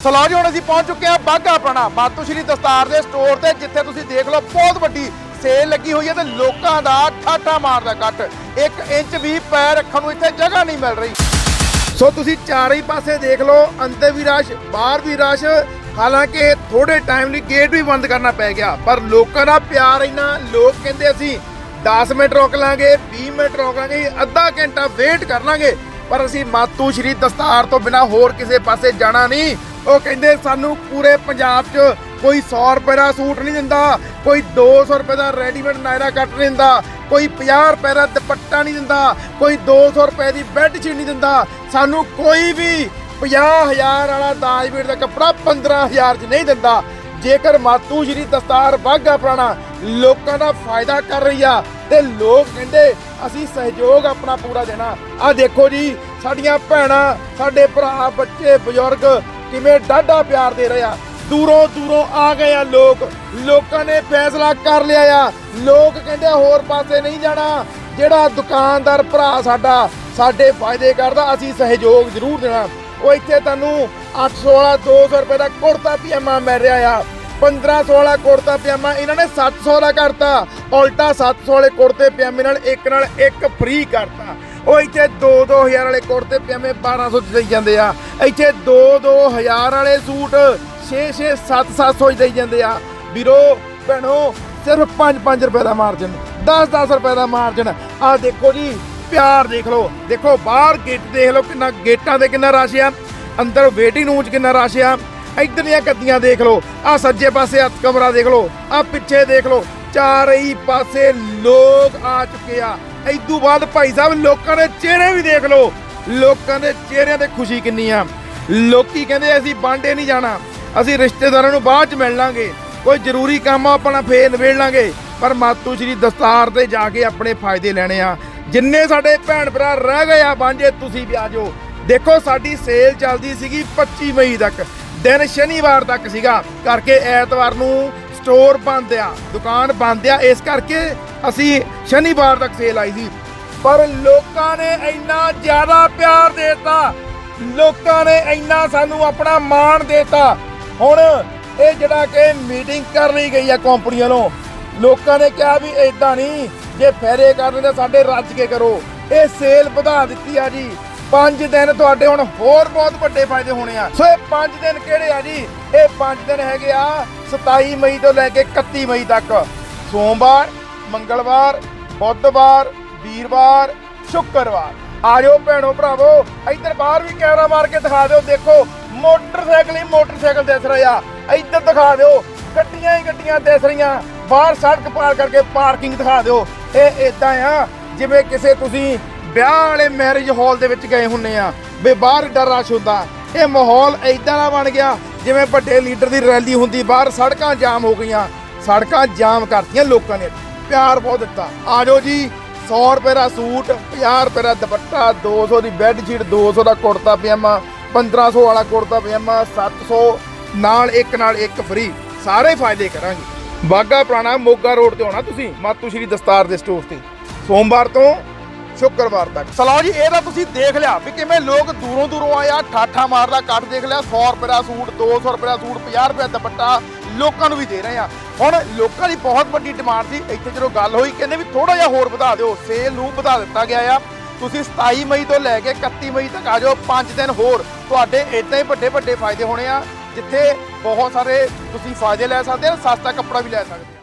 Slow ਜੀ, ਹੁਣ ਅਸੀਂ ਪਹੁੰਚ ਚੁੱਕੇ ਹਾਂ ਬਾਗਾ ਆਪਣਾ, ਮਾਤੂ ਸ਼੍ਰੀ ਦਸਤਾਰ ਦੇ ਸਟੋਰ ਤੇ, ਜਿੱਥੇ ਤੁਸੀਂ ਦੇਖ ਲਓ ਬਹੁਤ ਵੱਡੀ ਸੇਲ ਲੱਗੀ ਹੋਈ ਹੈ ਤੇ ਲੋਕਾਂ ਦਾ ਠਾਠਾ ਮਾਰਦਾ ਕੱਟ 1 ਇੰਚ ਵੀ ਪੈਰ ਰੱਖਣ ਨੂੰ ਇੱਥੇ ਜਗ੍ਹਾ ਨਹੀਂ ਮਿਲ ਰਹੀ। ਸੋ ਤੁਸੀਂ ਚਾਰੇ ਹੀ ਪਾਸੇ ਦੇਖ ਲਓ ਅੰਦਰ ਵੀ ਰਸ਼, ਬਾਹਰ ਵੀ ਰਸ਼। ਹਾਲਾਂਕਿ ਥੋੜੇ ਟਾਈਮ ਲਈ ਗੇਟ ਵੀ ਬੰਦ ਕਰਨਾ ਪੈ ਗਿਆ, ਪਰ ਲੋਕਾਂ ਦਾ ਪਿਆਰ ਇੰਨਾ, ਲੋਕ ਕਹਿੰਦੇ ਅਸੀਂ 10 ਮਿੰਟ ਰੋਕ ਲਾਂਗੇ 20 ਮਿੰਟ ਰੋਕ ਲਾਂਗੇ ਅੱਧਾ ਘੰਟਾ ਵੇਟ ਕਰ ਲਾਂਗੇ। ਪਰ ਅਸੀਂ ਮਾਤੂ ਸ਼੍ਰੀ ਦਸਤਾਰ ਤੋਂ ਬਿਨਾ ਹੋਰ ਕਿਸੇ ਪਾਸੇ ਜਾਣਾ ਨਹੀਂ। ਉਹ ਕਹਿੰਦੇ ਸਾਨੂੰ ਪੂਰੇ ਪੰਜਾਬ 'ਚ ਕੋਈ 100 ਰੁਪਏ ਦਾ ਸੂਟ ਨਹੀਂ ਦਿੰਦਾ, ਕੋਈ 200 ਰੁਪਏ ਦਾ ਰੈਡੀਮੇਡ ਨਾਇਰਾ ਕੱਟ ਨਹੀਂ ਦਿੰਦਾ, ਕੋਈ 50 ਰੁਪਏ ਦਾ ਦੁਪੱਟਾ ਨਹੀਂ ਦਿੰਦਾ, ਕੋਈ 200 ਰੁਪਏ ਦੀ ਬੈੱਡ ਸ਼ੀਟ ਨਹੀਂ ਦਿੰਦਾ। ਸਾਨੂੰ ਕੋਈ ਵੀ 50000 ਵਾਲਾ ਦਾਜਵੀਰ ਦਾ ਕੱਪੜਾ 15000 ਚ ਨਹੀਂ ਦਿੰਦਾ। ਜੇਕਰ ਮਾਤੂ ਸ਼੍ਰੀ ਦਸਤਾਰ ਬਾਗਾ ਪੁਰਾਣਾ ਲੋਕਾਂ ਦਾ ਫਾਇਦਾ ਕਰ ਰਹੀ ਆ, ਤੇ ਲੋਕ ਕਹਿੰਦੇ ਅਸੀਂ ਸਹਿਯੋਗ ਆਪਣਾ ਪੂਰਾ ਦੇਣਾ। ਆ ਦੇਖੋ ਜੀ, ਸਾਡੀਆਂ ਭੈਣਾਂ, ਸਾਡੇ ਭਰਾ, ਬੱਚੇ, ਬਜ਼ੁਰਗ ਕਿਵੇਂ ਡਾਢਾ ਪਿਆਰ ਦੇ ਰਹੇ ਆ? ਦੂਰੋਂ ਦੂਰੋਂ ਆ ਗਏ ਆ ਲੋਕ। ਲੋਕਾਂ ਨੇ ਫੈਸਲਾ ਕਰ ਲਿਆ ਆ। ਲੋਕ ਕਹਿੰਦੇ ਹੋਰ ਪਾਸੇ ਨਹੀਂ ਜਾਣਾ। ਜਿਹੜਾ ਦੁਕਾਨਦਾਰ ਭਰਾ ਸਾਡਾ, ਸਾਡੇ ਫਾਇਦੇ ਕਰਦਾ, ਅਸੀਂ ਸਹਿਯੋਗ ਜ਼ਰੂਰ ਦੇਣਾ। ਉਹ ਇੱਥੇ ਤੁਹਾਨੂੰ 800 ਵਾਲਾ 200 ਰੁਪਏ ਦਾ ਕੁੜਤਾ ਪਜਾਮਾ ਮਿਲ ਰਿਹਾ ਆ। 1500 ਵਾਲਾ ਕੁੜਤਾ ਪਜਾਮਾ, ਇਹਨਾਂ ਨੇ 700 ਦਾ ਕਰਤਾ। ਉਲਟਾ 700 ਵਾਲੇ ਕੁੜਤੇ ਪਜਾਮੇ ਨਾਲ ਇੱਕ ਨਾਲ ਇੱਕ ਫ੍ਰੀ ਕਰਤਾ। ਉਹ ਇੱਥੇ 2-2000 ਵਾਲੇ ਕੁੜਤੇ ਪਜਾਮੇ 1200 ਚ ਦੇਈ ਜਾਂਦੇ ਆ। ਇੱਥੇ 2-2000 ਵਾਲੇ ਸੂਟ 6-6 7-700 ਚ ਦੇਈ ਜਾਂਦੇ ਆ। ਵੀਰੋ, ਭੈਣੋ, ਸਿਰਫ 5-5 ਰੁਪਏ ਦਾ ਮਾਰਜਨ 10-10 ਰੁਪਏ ਦਾ ਮਾਰਜਨ ਆ ਦੇਖੋ ਜੀ, ਪਿਆਰ ਦੇਖ ਲਓ। ਦੇਖੋ, ਬਾਹਰ ਗੇਟ ਦੇਖ ਲਓ ਕਿੰਨਾ ਗੇਟਾਂ ਤੇ ਕਿੰਨਾ ਰਸ਼ ਆ। ਅੰਦਰ ਵੇਟਿੰਗ ਰੂਮ 'ਚ ਕਿੰਨਾ ਰਸ਼ ਆ। ਇੱਧਰ ਦੀਆਂ ਗੱਦੀਆਂ ਦੇਖ ਲਓ। ਆ ਸੱਜੇ ਪਾਸੇ ਹੱਥ ਕਮਰਾ ਦੇਖ ਲਓ। ਆ ਪਿੱਛੇ ਦੇਖ ਲਓ। ਚਾਰੇ ਹੀ ਪਾਸੇ ਲੋਕ ਆ ਚੁੱਕੇ ਆ। ਤੋਂ ਬਾਅਦ ਭਾਈ ਸਾਹਿਬ, ਲੋਕਾਂ ਦੇ ਚਿਹਰੇ ਵੀ ਦੇਖ ਲਓ। ਲੋਕਾਂ ਦੇ ਚਿਹਰਿਆਂ ਤੇ ਖੁਸ਼ੀ ਕਿੰਨੀ ਆ। ਲੋਕੀ ਕਹਿੰਦੇ ਅਸੀਂ ਬਾਂਡੇ ਨਹੀਂ ਜਾਣਾ। ਅਸੀਂ ਰਿਸ਼ਤੇਦਾਰਾਂ ਨੂੰ ਬਾਅਦ ਚ ਮਿਲ ਲਾਂਗੇ। ਕੋਈ ਜ਼ਰੂਰੀ ਕੰਮ ਆ, ਆਪਣਾ ਫੇਰ ਨਿਬੇੜ ਲਾਂਗੇ। ਪਰ ਮਾਤੂ ਸ਼੍ਰੀ ਦਸਤਾਰ ਤੇ ਜਾ ਕੇ ਆਪਣੇ ਫਾਇਦੇ ਲੈਣੇ ਆ। ਜਿੰਨੇ ਸਾਡੇ ਭੈਣ ਭਰਾ ਰਹਿ ਗਏ ਆ ਬਾਂਝੇ ਤੁਸੀਂ ਵੀ ਆ ਜਾਓ। ਦੇਖੋ, ਸਾਡੀ ਸੇਲ ਚੱਲਦੀ ਸੀਗੀ 25 ਮਈ ਤੱਕ। ਦਿਨ ਸ਼ਨੀਵਾਰ ਤੱਕ ਸੀਗਾ। ਕਰਕੇ ਐਤਵਾਰ ਨੂੰ ਸਟੋਰ ਬੰਦ ਆ, ਦੁਕਾਨ ਬੰਦ ਆ। ਇਸ ਕਰਕੇ ਅਸੀਂ ਸ਼ਨੀਵਾਰ ਤੱਕ ਸੇਲ ਆਈ ਸੀ। ਪਰ ਲੋਕਾਂ ਨੇ ਇੰਨਾ ਜ਼ਿਆਦਾ ਪਿਆਰ ਦੇਤਾ। ਲੋਕਾਂ ਨੇ ਇੰਨਾ ਸਾਨੂੰ ਆਪਣਾ ਮਾਣ ਦੇਤਾ। ਹੁਣ ਇਹ ਜਿਹੜਾ ਕਿ ਮੀਟਿੰਗ ਕਰ ਲਈ ਗਈ ਆ ਕੰਪਨੀ ਵੱਲੋਂ, ਲੋਕਾਂ ਨੇ ਕਿਹਾ ਵੀ ਇਦਾਂ ਨਹੀਂ, ਜੇ ਫੇਰੇ ਕਰਦੇ ਤਾਂ ਸਾਡੇ ਰੱਜ ਕੇ ਕਰੋ। ਇਹ ਸੇਲ ਵਧਾ ਦਿੱਤੀ ਆ ਜੀ। 5 ਦਿਨ ਤੁਹਾਡੇ ਹੁਣ ਹੋਰ ਬਹੁਤ ਵੱਡੇ ਫਾਇਦੇ ਹੋਣੇ ਆ। ਸੋ ਇਹ 5 ਦਿਨ ਕਿਹੜੇ ਆ ਜੀ? ਇਹ 5 ਦਿਨ ਹੈਗੇ ਆ 27 ਮਈ ਤੋਂ ਲੈ ਕੇ 31 ਮਈ ਤੱਕ। ਸੋਮਵਾਰ ਮੰਗਲਵਾਰ, ਬੁੱਧਵਾਰ, ਵੀਰਵਾਰ, ਸ਼ੁੱਕਰਵਾਰ। ਆਜੋ ਭੈਣੋ ਭਰਾਵੋ, ਇੱਧਰ ਬਾਹਰ ਵੀ ਕੈਮਰਾ ਮਾਰ ਕੇ ਦਿਖਾ ਦਿਓ, ਦੇਖੋ, ਮੋਟਰਸਾਈਕਲ ਹੀ ਮੋਟਰਸਾਈਕਲ ਦਿਸ ਰਹੇ। ਆ ਇੱਧਰ ਦਿਖਾ ਦਿਓ, ਗੱਡੀਆਂ ਹੀ ਗੱਡੀਆਂ ਦਿਸ ਰਹੀਆਂ। ਬਾਹਰ ਸੜਕ ਪਾਰ ਕਰਕੇ ਪਾਰਕਿੰਗ ਦਿਖਾ ਦਿਓ। ਇਹ ਇਦਾਂ ਆ, ਜਿਵੇਂ ਕਿਸੇ ਤੁਸੀਂ ਵਿਆਹ ਵਾਲੇ ਮੈਰਿਜ ਹਾਲ ਦੇ ਵਿੱਚ ਗਏ ਹੁੰਨੇ ਆ। ਵੀ ਬਾਹਰ ਏਡਾ ਰਸ਼ ਹੁੰਦਾ। ਇਹ ਮਾਹੌਲ ਇਦਾਂ ਦਾ ਬਣ ਗਿਆ, ਜਿਵੇਂ ਵੱਡੇ ਲੀਡਰ ਦੀ ਰੈਲੀ ਹੁੰਦੀ, ਬਾਹਰ ਸੜਕਾਂ ਜਾਮ ਹੋ ਗਈਆਂ। ਸੜਕਾਂ ਜਾਮ ਕਰਤੀਆਂ ਲੋਕਾਂ ਨੇ। ਪਿਆਰ ਬਹੁਤ ਦਿੱਤਾ। ਆਜੋ ਜੀ 100 ਰੁਪਏ ਦਾ ਸੂਟ 50 ਰੁਪਏ ਦਾ ਦੁਪੱਟਾ 200 ਦੀ ਬੈੱਡ ਸ਼ੀਟ 200 ਦਾ ਕੁੜਤਾ ਪਜਾਮਾ 1500 ਵਾਲਾ ਕੁੜਤਾ ਪਜਾਮਾ 700 ਨਾਲ ਇੱਕ ਨਾਲ ਇੱਕ ਫ੍ਰੀ ਸਾਰੇ ਫਾਇਦੇ ਕਰਾਂਗੇ। ਬਾਗਾ ਪੁਰਾਣਾ ਮੋਗਾ ਰੋਡ ਤੇ ਹੋਣਾ ਤੁਸੀਂ, ਮਾਤੂ ਸ਼੍ਰੀ ਦਸਤਾਰ ਦੇ ਸਟੋਰ ਤੇ। ਸੋਮਵਾਰ ਤੋਂ ਸ਼ੁੱਕਰਵਾਰ ਤੱਕ। ਸਲਾਹ ਜੀ, ਇਹ ਤਾਂ ਤੁਸੀਂ ਦੇਖ ਲਿਆ ਵੀ ਕਿਵੇਂ ਲੋਕ ਦੂਰੋਂ ਦੂਰੋਂ ਆਇਆ ਠਾਠਾ ਮਾਰਦਾ, ਕੱਟ ਦੇਖ ਲਿਆ 100 ਰੁਪਏ ਦਾ ਸੂਟ 200 ਰੁਪਏ ਦਾ ਸੂਟ 50 ਰੁਪਏ ਦਾ ਦੁਪੱਟਾ, ਲੋਕਾਂ ਨੂੰ ਵੀ ਦੇ ਰਹੇ ਆ। ਹੁਣ ਲੋਕਾਂ ਦੀ ਬਹੁਤ ਵੱਡੀ ਡਿਮਾਂਡ ਸੀ, ਇੱਥੇ ਜਦੋਂ ਗੱਲ ਹੋਈ, ਕਹਿੰਦੇ ਵੀ ਥੋੜਾ ਜਿਹਾ ਹੋਰ ਵਧਾ ਦਿਓ, ਸੇਲ ਨੂੰ ਵਧਾ ਦਿੱਤਾ ਗਿਆ ਆ। ਤੁਸੀਂ 27 ਮਈ ਤੋਂ ਲੈ ਕੇ 31 ਮਈ ਤੱਕ ਆ ਜਾਓ 5 ਦਿਨ ਹੋਰ, ਤੁਹਾਡੇ ਇਦਾਂ ਹੀ ਵੱਡੇ ਵੱਡੇ ਫਾਇਦੇ ਹੋਣੇ ਆ, ਜਿੱਥੇ ਬਹੁਤ ਸਾਰੇ ਤੁਸੀਂ ਫਾਇਦੇ ਲੈ ਸਕਦੇ ਆ, ਸਸਤਾ ਕੱਪੜਾ ਵੀ ਲੈ ਸਕਦੇ